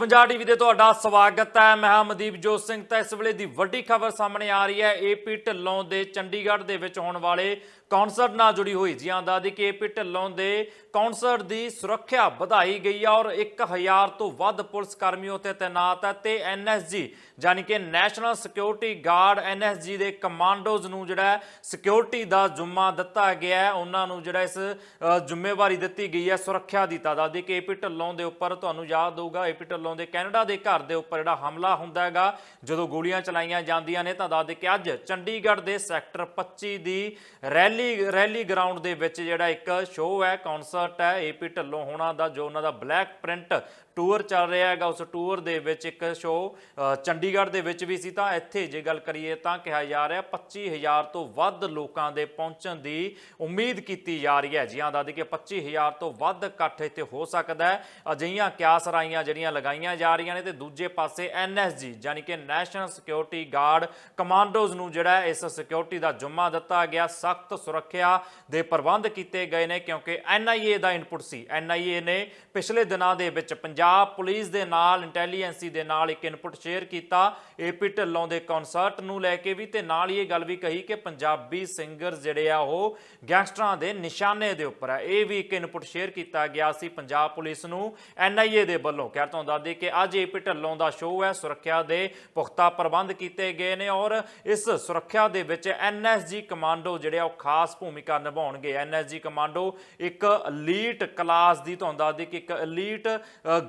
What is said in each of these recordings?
Punjab TV ਦੇ ਤੁਹਾਡਾ ਸਵਾਗਤ ਹੈ। ਮੈਂ ਹਾਂ ਮਨਦੀਪ ਜੋਤ ਸਿੰਘ। ਤਾਂ ਇਸ ਵੇਲੇ ਦੀ ਵੱਡੀ ਖਬਰ ਸਾਹਮਣੇ ਆ ਰਹੀ ਹੈ। ਏਪੀ ਢਿੱਲੋਂ ਦੇ ਚੰਡੀਗੜ੍ਹ ਦੇ ਵਿੱਚ ਹੋਣ ਵਾਲੇ ਕੌਂਸਰਟ ਨਾਲ ਜੁੜੀ ਹੋਈ ਜੀ ਆਂਦਾ ਦੀ ਕਿ ਏਪੀ ਢਿੱਲੋਂ ਦੇ ਕੌਂਸਰਟ ਦੀ ਸੁਰੱਖਿਆ ਵਧਾਈ ਗਈ ਹੈ ਔਰ 1000 ਤੋਂ ਵੱਧ ਪੁਲਿਸ ਕਰਮੀ ਉੱਤੇ ਤਾਇਨਾਤ ਹੈ ਤੇ ਐਨਐਸਜੀ ਯਾਨੀ ਕਿ ਨੈਸ਼ਨਲ ਸਿਕਿਉਰਿਟੀ ਗਾਰਡ ਐਨਐਸਜੀ ਦੇ ਕਮਾਂਡੋਜ਼ ਨੂੰ ਜਿਹੜਾ ਸਿਕਿਉਰਿਟੀ ਦਾ ਜ਼ਿੰਮਾ ਦਿੱਤਾ ਗਿਆ ਹੈ। ਉਹਨਾਂ ਨੂੰ ਜਿਹੜਾ ਇਸ ਜ਼ਿੰਮੇਵਾਰੀ ਦਿੱਤੀ ਗਈ ਹੈ ਸੁਰੱਖਿਆ ਦੀ। ਤਾਦਾਦ ਦੀ ਕਿ ਏਪੀ ਢਿੱਲੋਂ ਦੇ ਉੱਪਰ ਤੁਹਾਨੂੰ ਯਾਦ ਹੋਊਗਾ। ਏਪੀ ਢਿੱਲੋਂ ਦੇ ਕੈਨੇਡਾ ਦੇ ਘਰ ਦੇ ਉੱਪਰ ਜਿਹੜਾ ਹਮਲਾ ਹੁੰਦਾ ਹੈਗਾ, ਜਦੋਂ ਗੋਲੀਆਂ ਚਲਾਈਆਂ ਜਾਂਦੀਆਂ ਨੇ ਤਾਂ ਦੱਸ ਦੇ ਕਿ ਅੱਜ ਚੰਡੀਗੜ੍ਹ ਦੇ ਸੈਕਟਰ 25 ਦੀ ਰੈਲੀ ਰੈਲੀ ਗਰਾਊਂਡ ਦੇ ਵਿੱਚ ਜਿਹੜਾ ਇੱਕ ਸ਼ੋਅ ਹੈ, ਕਨਸਰਟ ਹੈ ਏਪੀ ਢਿੱਲੋਂ ਹੋਣਾ ਦਾ ਜੋ ਉਹਨਾਂ ਦਾ ਬਲੈਕ ਪ੍ਰਿੰਟ ਟੂਰ ਚੱਲ ਰਿਹਾ ਹੈਗਾ, ਉਸ ਟੂਰ ਦੇ ਵਿੱਚ ਇੱਕ ਸ਼ੋਅ ਚੰਡੀਗੜ੍ਹ ਦੇ ਵਿੱਚ ਵੀ ਸੀ। ਤਾਂ ਇੱਥੇ ਜੇ ਗੱਲ ਕਰੀਏ ਤਾਂ ਕਿਹਾ ਜਾ ਰਿਹਾ 25000 ਤੋਂ ਵੱਧ ਲੋਕਾਂ ਦੇ ਪਹੁੰਚਣ ਦੀ ਉਮੀਦ ਕੀਤੀ ਜਾ ਰਹੀ ਹੈ। ਜੀ ਹਾਂ ਦਾਦੀ ਕਿ 25000 ਤੋਂ ਵੱਧ ਇਕੱਠ ਇੱਥੇ ਹੋ ਸਕਦਾ ਹੈ। ਅਜਿਹੀਆਂ ਕਿਆਸ ਰਾਈਆਂ ਜਿਹੜੀਆਂ ਲਗਾਈਆਂ ਜਾ ਰਹੀਆਂ ਨੇ ਤੇ ਦੂਜੇ ਪਾਸੇ ਐਨਐਸਜੀ, ਯਾਨੀ ਕਿ ਨੈਸ਼ਨਲ ਸਿਕਿਉਰਿਟੀ ਗਾਰਡ ਕਮਾਂਡੋਜ਼ ਨੂੰ ਜਿਹੜਾ ਇਸ ਸਿਕਿਉਰਿਟੀ ਦਾ ਜ਼ਿੰਮਾ ਦਿੱਤਾ ਗਿਆ। ਸਖਤ ਸੁਰੱਖਿਆ ਦੇ ਪ੍ਰਬੰਧ ਕੀਤੇ ਗਏ ਨੇ ਕਿਉਂਕਿ ਐਨਆਈਏ ਦਾ ਇਨਪੁਟ ਸੀ। ਐਨਆਈਏ ਨੇ ਪਿਛਲੇ ਦਿਨਾਂ ਦੇ ਵਿੱਚ ਪੰਜਾਬ ਪੁਲਿਸ ਦੇ ਨਾਲ, ਇੰਟੈਲੀਜੈਂਸੀ ਦੇ ਨਾਲ ਇੱਕ ਇਨਪੁਟ ਸ਼ੇਅਰ ਕੀਤਾ। ਏਪੀ ਢਿੱਲੋਂ ਦੇ ਕਨਸਰਟ ਨੂੰ ਲੈ ਕੇ ਵੀ ਤੇ ਨਾਲ ਹੀ ਇਹ ਗੱਲ ਵੀ ਕਹੀ ਕਿ ਪੰਜਾਬੀ ਸਿੰਗਰ ਜਿਹੜੇ ਆ ਉਹ ਗੈਂਗਸਟਰਾਂ ਦੇ ਨਿਸ਼ਾਨੇ ਦੇ ਉੱਪਰ ਹੈ ਇਹ ਵੀ ਇੱਕ ਇਨਪੁਟ ਸ਼ੇਅਰ ਕੀਤਾ ਗਿਆ ਸੀ ਪੰਜਾਬ ਪੁਲਿਸ ਨੂੰ, ਐਨਆਈਏ ਦੇ ਵੱਲੋਂ। ਕਹਿ ਤੋਂ ਦੱਸਦੇ ਕਿ ਅੱਜ ਏਪੀ ਢੱਲੋਂ ਦਾ ਸ਼ੋਅ ਹੈ। ਸੁਰੱਖਿਆ ਦੇ ਪੁਖਤਾ ਪ੍ਰਬੰਧ ਕੀਤੇ ਗਏ ਨੇ ਔਰ ਇਸ ਸੁਰੱਖਿਆ ਦੇ ਵਿੱਚ ਐਨਐਸਜੀ ਕਮਾਂਡੋ ਜਿਹੜੇ ਆ, ਉਹ ਖਾਸ ਭੂਮਿਕਾ ਨਿਭਾਉਣਗੇ। ਐਨਐਸਜੀ ਕਮਾਂਡੋ ਇੱਕ ਲੀਟ ਕਲਾਸ ਦੀ ਤੁਹਾਨੂੰ ਦੱਸਦੇ ਕਿ ਇੱਕ ਐਲੀਟ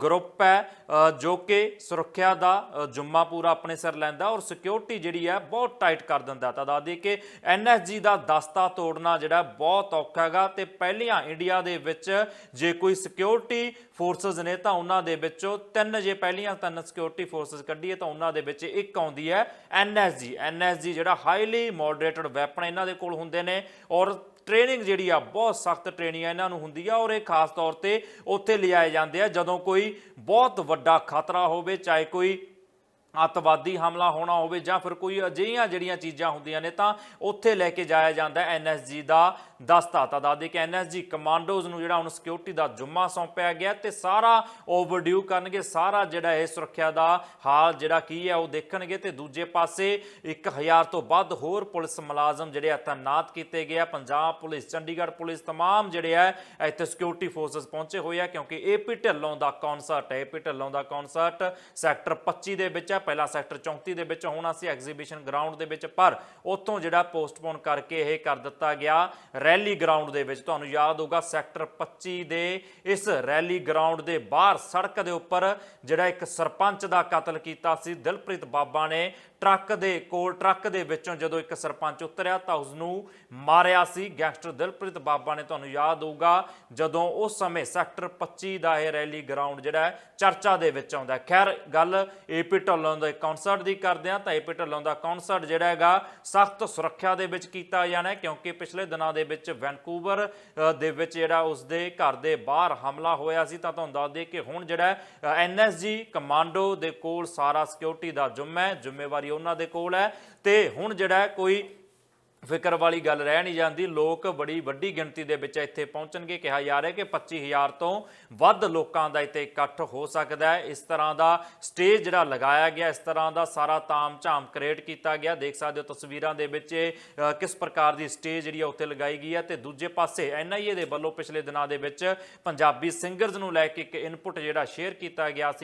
ਗਰੁੱਪ ਹੈ ਜੋ ਕਿ ਸੁਰੱਖਿਆ ਦਾ ਜੁੰਮਾ ਪੂਰਾ ਆਪਣੇ ਸਿਰ ਲੈਂਦਾ ਔਰ ਸਿਕਿਉਰਿਟੀ ਜਿਹੜੀ ਹੈ, ਬਹੁਤ ਟਾਈਟ ਕਰ ਦਿੰਦਾ। ਤਾਂ ਦੱਸਦੇ ਕਿ ਐਨਐਸਜੀ ਦਾ ਦਸਤਾ ਤੋੜਨਾ ਜਿਹੜਾ ਬਹੁਤ ਔਖਾ ਹੈਗਾ ਤੇ ਪਹਿਲੀਆਂ ਇੰਡੀਆ ਦੇ ਵਿੱਚ ਜੇ ਕੋਈ ਸਿਕਿਉਰਿਟੀ ਫੋਰਸਸ ਨੇ, ਤਾਂ ਉਹਨਾਂ ਦੇ ਵਿੱਚੋਂ ਤਿੰਨ ਜੇ ਪਹਿਲੀਆਂ ਤਿੰਨ ਸਿਕਿਉਰਿਟੀ ਫੋਰਸਸ ਕੱਢੀਏ, ਤਾਂ ਉਹਨਾਂ ਦੇ ਵਿੱਚ ਇੱਕ ਆਉਂਦੀ ਹੈ ਐਨਐਸਜੀ ਐਨਐਸਜੀ ਜਿਹੜਾ ਹਾਈਲੀ ਮੋਡਰੇਟਡ ਵੈਪਨ ਇਹਨਾਂ ਦੇ ਕੋਲ ਹੁੰਦੇ ਨੇ ਔਰ ਟ੍ਰੇਨਿੰਗ ਜਿਹੜੀ ਆ, ਬਹੁਤ ਸਖਤ ਟ੍ਰੇਨਿੰਗ ਇਹਨਾਂ ਨੂੰ ਹੁੰਦੀ ਆ ਔਰ ਇਹ ਖਾਸ ਤੌਰ ਤੇ ਉੱਥੇ ਲਿਆਏ ਜਾਂਦੇ ਆ ਜਦੋਂ ਕੋਈ ਬਹੁਤ ਵੱਡਾ ਖਤਰਾ ਹੋਵੇ, ਚਾਹੇ ਕੋਈ ਅੱਤਵਾਦੀ ਹਮਲਾ ਹੋਣਾ ਹੋਵੇ ਜਾਂ ਫਿਰ ਕੋਈ ਅਜਿਹੀਆਂ ਜਿਹੜੀਆਂ ਚੀਜ਼ਾਂ ਹੁੰਦੀਆਂ ਨੇ ਤਾਂ ਉੱਥੇ ਲੈ ਕੇ ਜਾਇਆ ਜਾਂਦਾ ਐਨਐਸਜੀ ਦਾ ਦਸਤਾ ਤਾਂ ਦੱਸਦੇ ਕਿ ਐਨਐਸਜੀ ਕਮਾਂਡੋਜ਼ ਨੂੰ ਜਿਹੜਾ ਹੁਣ ਸਿਕਿਉਰਿਟੀ ਦਾ ਜੁਮਾ ਸੌਂਪਿਆ ਗਿਆ ਤੇ ਸਾਰਾ ਓਵਰਡਿਊ ਕਰਨਗੇ ਸਾਰਾ ਜਿਹੜਾ ਇਹ ਸੁਰੱਖਿਆ ਦਾ ਹਾਲ ਜਿਹੜਾ ਕੀ ਹੈ ਉਹ ਦੇਖਣਗੇ ਤੇ ਦੂਜੇ ਪਾਸੇ 1000 ਤੋਂ ਵੱਧ ਹੋਰ ਪੁਲਿਸ ਮੁਲਾਜ਼ਮ ਜਿਹੜੇ ਆ ਤਾਇਨਾਤ ਕੀਤੇ ਗਏ ਆ ਪੰਜਾਬ ਪੁਲਿਸ ਚੰਡੀਗੜ੍ਹ ਪੁਲਿਸ तमाम ਜਿਹੜੇ ਆ ਇੱਥੇ ਸਿਕਿਉਰਿਟੀ ਫੋਰਸਸ ਪਹੁੰਚੇ ਹੋਏ ਆ ਕਿਉਂਕਿ ਏਪੀ ਢਿੱਲੋਂ ਦਾ ਕਨਸਰਟ ਹੈ ਏਪੀ ਢਿੱਲੋਂ ਦਾ ਕਨਸਰਟ ਸੈਕਟਰ 25 ਦੇ ਵਿੱਚ ਹੈ ਪਹਿਲਾ ਸੈਕਟਰ 34 ਦੇ ਵਿੱਚ ਹੋਣਾ ਸੀ, ਐਗਜ਼ੀਬਿਸ਼ਨ ਗਰਾਊਂਡ ਦੇ ਵਿੱਚ। ਪਰ ਉੱਥੋਂ ਜਿਹੜਾ ਪੋਸਟਪੋਨ ਕਰਕੇ ਇਹ ਕਰ ਦਿੱਤਾ ਗਿਆ, ਰੈਲੀ ਗਰਾਊਂਡ ਦੇ ਵਿੱਚ। ਤੁਹਾਨੂੰ ਯਾਦ ਹੋਊਗਾ, ਸੈਕਟਰ 25 ਦੇ ਇਸ ਰੈਲੀ ਗਰਾਊਂਡ ਦੇ ਬਾਹਰ ਸੜਕ ਦੇ ਉੱਪਰ ਜਿਹੜਾ ਇੱਕ ਸਰਪੰਚ ਦਾ ਕਤਲ ਕੀਤਾ ਸੀ, ਦਿਲਪ੍ਰੀਤ ਬਾਬਾ ਨੇ ਟਰੱਕ ਦੇ ਕੋਲ, ਟਰੱਕ ਦੇ ਵਿੱਚੋਂ ਜਦੋਂ ਇੱਕ ਸਰਪੰਚ ਉਤਰਿਆ ਤਾਂ ਉਸ ਨੂੰ ਮਾਰਿਆ ਸੀ। ਗੈਂਗਸਟਰ ਦਿਲਪ੍ਰੀਤ ਬਾਬਾ ਨੇ ਤੁਹਾਨੂੰ ਯਾਦ ਹੋਊਗਾ, ਜਦੋਂ ਉਸ ਸਮੇਂ ਸੈਕਟਰ 25 ਦਾ ਇਹ ਰੈਲੀ ਗਰਾਊਂਡ ਜਿਹੜਾ ਚਰਚਾ ਦੇ ਵਿੱਚ ਆਉਂਦਾ ਖੈਰ, ਗੱਲ ਏਪੀ ਢਿੱਲੋਂ ਦੇ ਕਨਸਰਟ ਦੀ ਕਰਦੇ ਆ ਤਾਂ ਏਪੀ ਢਿੱਲੋਂ ਦਾ ਕਨਸਰਟ ਜਿਹੜਾ ਹੈਗਾ, ਸਖਤ ਸੁਰੱਖਿਆ ਦੇ ਵਿੱਚ ਕੀਤਾ ਜਾਣਾ ਕਿਉਂਕਿ ਪਿਛਲੇ ਦਿਨਾਂ ਦੇ ਵਿੱਚ ਵੈਨਕੂਵਰ ਦੇ ਵਿੱਚ ਜਿਹੜਾ ਉਸ ਦੇ ਘਰ ਦੇ ਬਾਹਰ ਹਮਲਾ ਹੋਇਆ ਸੀ, ਤਾਂ ਤੁਹਾਨੂੰ ਦੱਸ ਦਈਏ ਕਿ ਹੁਣ ਜਿਹੜਾ ਐਨਐਸਜੀ ਕਮਾਂਡੋ ਦੇ ਕੋਲ ਸਾਰਾ ਸਿਕਿਉਰਿਟੀ ਦਾ ਜ਼ਿੰਮਾ ਹੈ, ਜ਼ਿੰਮੇਵਾਰੀ ਉਹਨਾਂ ਦੇ ਕੋਲ ਹੈ। ਤੇ ਹੁਣ ਜਿਹੜਾ ਕੋਈ ਫਿਕਰ ਵਾਲੀ ਗੱਲ ਰਹਿ ਨਹੀਂ ਜਾਂਦੀ। ਲੋਕ ਬੜੀ ਵੱਡੀ ਗਿਣਤੀ ਦੇ ਵਿੱਚ ਇੱਥੇ ਪਹੁੰਚਣਗੇ। ਕਿਹਾ ਜਾ ਰਿਹਾ ਕਿ 25000 ਤੋਂ ਵੱਧ ਲੋਕਾਂ ਦਾ ਇੱਥੇ ਇਕੱਠ ਹੋ ਸਕਦਾ ਹੈ। ਇਸ ਤਰ੍ਹਾਂ ਦਾ ਸਟੇਜ ਜਿਹੜਾ ਲਗਾਇਆ ਗਿਆ, ਇਸ ਤਰ੍ਹਾਂ ਦਾ ਸਾਰਾ ਤਾਮ-ਝਾਮ ਕ੍ਰੀਏਟ ਕੀਤਾ ਗਿਆ। ਦੇਖ ਸਕਦੇ ਹੋ ਤਸਵੀਰਾਂ ਦੇ ਵਿੱਚ ਕਿਸ ਪ੍ਰਕਾਰ ਦੀ ਸਟੇਜ ਜਿਹੜੀ ਆ ਉੱਥੇ ਲਗਾਈ ਗਈ ਹੈ ਤੇ ਦੂਜੇ ਪਾਸੇ ਐਨਆਈਏ ਦੇ ਵੱਲੋਂ ਪਿਛਲੇ ਦਿਨਾਂ ਦੇ ਵਿੱਚ ਪੰਜਾਬੀ ਸਿੰਗਰਜ਼ ਨੂੰ ਲੈ ਕੇ ਇੱਕ ਇਨਪੁਟ ਜਿਹੜਾ ਸ਼ੇਅਰ ਕੀਤਾ ਗਿਆ ਸੀ।